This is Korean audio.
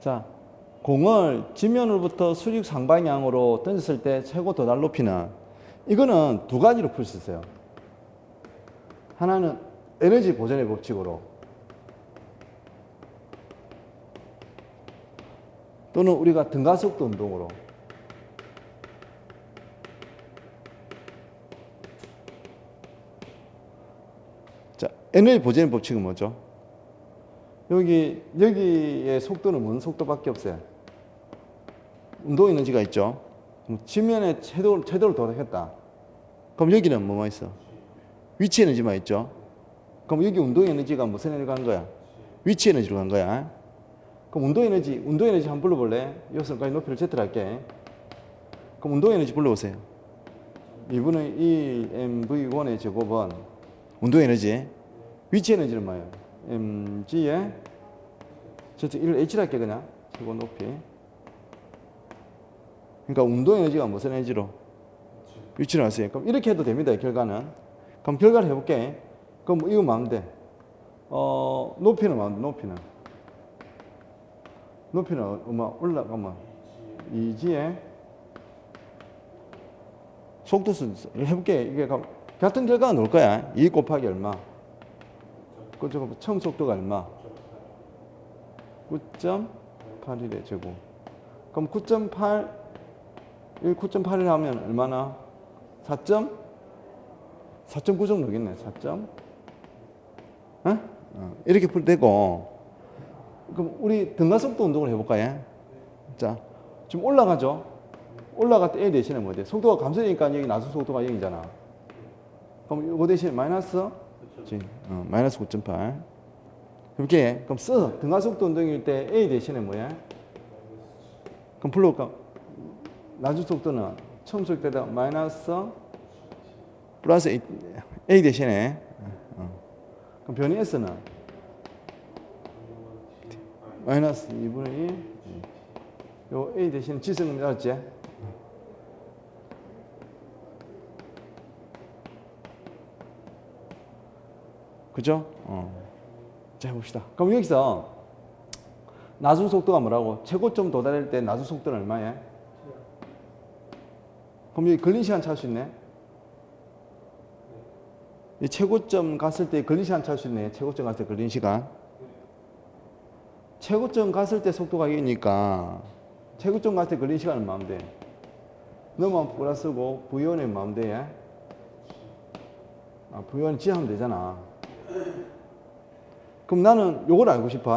자, 공을 지면으로부터 수직 상방향으로 던졌을 때 최고 도달 높이는 이거는 두 가지로 풀 수 있어요. 하나는 에너지 보존의 법칙으로 또는 우리가 등가속도 운동으로 자, 에너지 보존의 법칙은 뭐죠? 여기 여기의 속도는 뭔 속도밖에 없어요. 운동 에너지가 있죠. 지면에 최도 최도를 도달했다. 그럼 여기는 뭐만 있어? 위치 에너지만 있죠. 그럼 여기 운동 에너지가 무슨 에너지가 간 거야? 위치 에너지로 간 거야. 그럼 운동 에너지, 운동 에너지 한번 불러볼래? 여기서까지 높이를 Z로 할게. 그럼 운동 에너지 불러보세요. 2분의 1 mv1의 제곱은 운동 에너지, 위치 에너지는 뭐예요? Mg의 Z 1 h로 할게 그냥 제곱 높이. 그러니까 운동 에너지가 무슨 에너지로? 위치로 왔어요. 그럼 이렇게 해도 됩니다. 결과는. 그럼 결과를 해볼게. 그럼 이거 마음 돼. 어, 높이는 마음 돼. 높이는. 높이는 얼마 올라가면 이지에 속도 순 해볼게. 이게 가- 같은 결과가 나올 거야. 2 곱하기 얼마? 그죠? 처음 속도가 얼마? 9.81의 제곱. 그럼 9.8, 1 9.8을 하면 얼마나? 4. 4.9 정도 되겠네. 4. 어? 어, 이렇게 풀 되고. 그럼 우리 등가속도 운동을 해볼까요? 자, 지금 올라가죠? 올라갈 때 A 대신에 뭐 돼? 속도가 감소되니까 여기 나수 속도가 0이잖아. 그럼 이거 대신에 마이너스? 지, 어, 마이너스 9.8. 이렇게 그럼 써. 등가속도 운동일 때 A 대신에 뭐야? 그럼 불러볼까? 나주 속도는 처음 쏠 때다 마이너스 플러스 A, 대신에 어. 그럼 변이 S는 마이너스 2분의 1. 요 A 대신 지승 알았지? 그죠? 어. 자, 해봅시다. 그럼 여기서 나중 속도가 뭐라고? 최고점 도달할 때 나중 속도는 얼마야? 그럼 여기 걸린 시간 찾을 수 있네? 이 최고점 갔을 때 걸린 시간 찾을 수 있네. 최고점 갔을 때 걸린 시간. 최고점 갔을 때 속도가 이니까 최고점 갔을 때 걸린 시간은 마음 돼. 너만 플러스고 V1의 마음 돼. 아, V1 지하면 되잖아. 그럼 나는 요걸 알고 싶어.